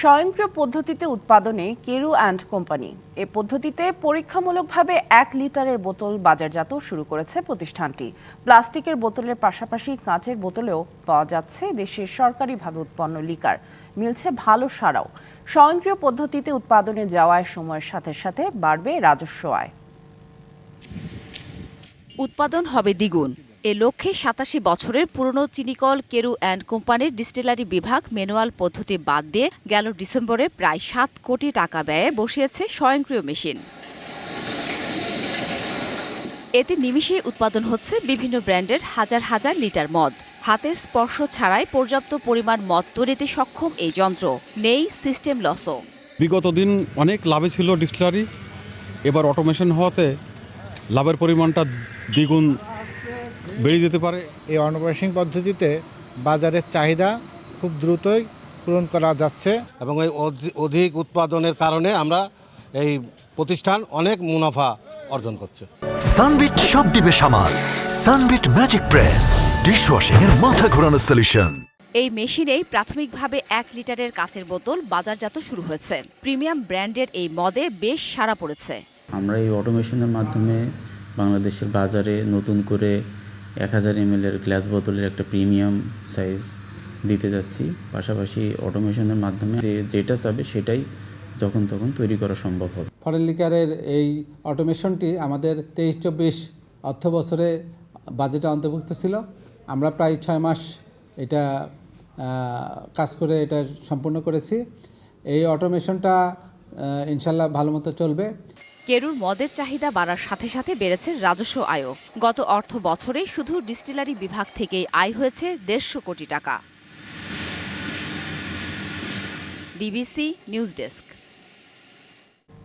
স্বয়ংক্রিয় পদ্ধতিতে উৎপাদনে কেরু অ্যান্ড কোম্পানি। এ পদ্ধতিতে পরীক্ষামূলকভাবে এক লিটারের বোতল বাজারজাত শুরু করেছে প্রতিষ্ঠানটি। প্লাস্টিকের বোতলের পাশাপাশি কাঁচের বোতলেও পাওয়া যাচ্ছে দেশের সরকারিভাবে উৎপন্ন লিকার। মিলছে ভালো সারাও। স্বয়ংক্রিয় পদ্ধতিতে উৎপাদনে যাওয়ায় সময়ের সাথে সাথে বাড়বে রাজস্ব আয়। উৎপাদন হবে দ্বিগুণ। এ লক্ষ্যে সাতাশি বছরের পুরনো চিনিকল কেরু অ্যান্ড কোম্পানির ডিস্টিলারি বিভাগ ম্যানুয়াল পদ্ধতি বাদ দিয়ে গেল ডিসেম্বরে প্রায় সাত কোটি টাকা ব্যয়ে বসিয়েছে স্বয়ংক্রিয় মেশিন। এতে নিমিষেই উৎপাদন হচ্ছে বিভিন্ন ব্র্যান্ডের হাজার হাজার লিটার মদ। হাতের স্পর্শ ছাড়াই পর্যাপ্ত পরিমাণ মদ তৈরিতে সক্ষম এই যন্ত্র। নেই সিস্টেম লসও। বিগত দিন অনেক লাভে ছিল ডিস্টিলারি। এবার অটোমেশন হওয়াতে লাভের পরিমাণটা দ্বিগুণ বেড়ে যেতে পারে। এই অনবাসিং পদ্ধতিতে বাজারের চাহিদা খুব দ্রুতই পূরণ করা যাচ্ছে। এবং এই অধি- অধিক উৎপাদনের কারণে আমরা এই প্রতিষ্ঠান অনেক মুনাফা অর্জন করছে। সানবিট সব দিবে সামাল। সানবিট ম্যাজিক প্রেস ডিশওয়াশিং এর মাথা ঘোরানো সলিউশন এই মেশিনেই প্রাথমিকভাবে এক লিটারের কাচের বোতল বাজারজাত শুরু হয়েছে। প্রিমিয়াম ব্র্যান্ডের এই মদে বেশ সাড়া পড়েছে। আমরা এই অটোমেশনের মাধ্যমে বাংলাদেশের বাজারে নতুন করে এক হাজার এর গ্লাস বোতলের একটা প্রিমিয়াম সাইজ দিতে যাচ্ছি। পাশাপাশি অটোমেশনের মাধ্যমে যে যেটা চাবে সেটাই যখন তখন তৈরি করা সম্ভব হবে। ফরেন লিকারের এই অটোমেশনটি আমাদের তেইশ চব্বিশ অর্থ বছরে বাজেটে অন্তর্ভুক্ত ছিল। আমরা প্রায় ছয় মাস এটা কাজ করে এটা সম্পূর্ণ করেছি। এই অটোমেশনটা ইনশাল্লাহ ভালো মতো চলবে। কেরুর মদের চাহিদা বাড়ার সাথে সাথে বেড়েছে রাজস্ব আয়ও। গত অর্থ বছরে শুধু ডিস্টিলারি বিভাগ থেকেই আয় হয়েছে দেড়শো কোটি টাকা। DBC news desk.